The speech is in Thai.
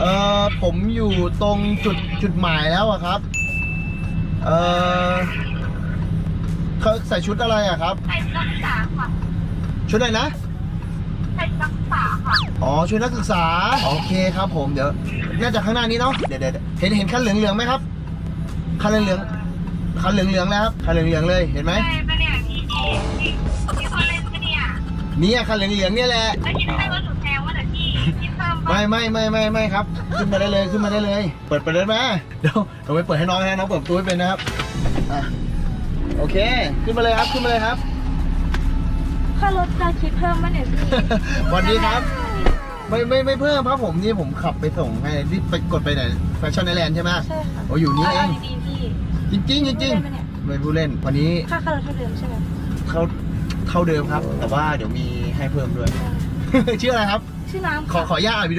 เอ่อผมอยู่ตรงจุดจุดหมายแล้วอะครับ เอ่อเขาใส่ชุดอะไรอะครับใส่นักศึกษาค่ะ ชุดอะไรนะใส่นักศึกษาค่ะ อ๋อชุดนักศึกษา โอเคครับผมเดี๋ยวน่าจะข้างหน้านี้เนาะเดี๋ยวเดี๋ยวเห็นเห็นคันเหลืองเหลืองๆไหมครับคันเหลืองเหลืองๆคันเหลืองเหลืองๆแล้วครับคันเหลืองเหลืองๆเลยเห็นไหมใช่ปะเนี่ยพี่พี่พี่พี่คนเล่นปะเนี่ยเนี่ยคันเหลืองเหลืองๆเนี่ยแหละ แล้วคิดให้ว่าหนูแซวว่าแต่พี่พี่เพิ่มปะ ไม่ไม่ไม่ไม่ไม่ครับ ขึ้นมาได้เลยขึ้นมาได้เลย เปิดเปิดได้ไหมเดี๋ยวเราไปเปิดให้น้องนะน้องเปิดประตูให้เป็นนะครับอะโอเค ขึ้นมาเลยครับขึ้นมาเลยครับ ค่ารถจะคิดเพิ่มไหมเนี่ยพี่สวัสดีครับ ไม่ไม่ไม่เพิ่มครับผมนี่ผมขับไปส่งให้ที่ไปกดไปไหนแฟชั่นไอแลนด์ใช่ไหมใช่ค่ะโอ้อยู่นี่เองาดีๆพี่จริงจริงๆจริงไม่เล่นปะเนี่ยๆไม่ผู้เล่นวันนี้ค่าค่ารถเท่าเดิมใช่ไหมเขาเท่าเดิมครับ แต่ว่าเดี๋ยวมีให้เพิ่มด้วย ชื่ออะไรครับ ชื่อน้ำขอค่ะ ขออนุญาตอ่านวิดีโอ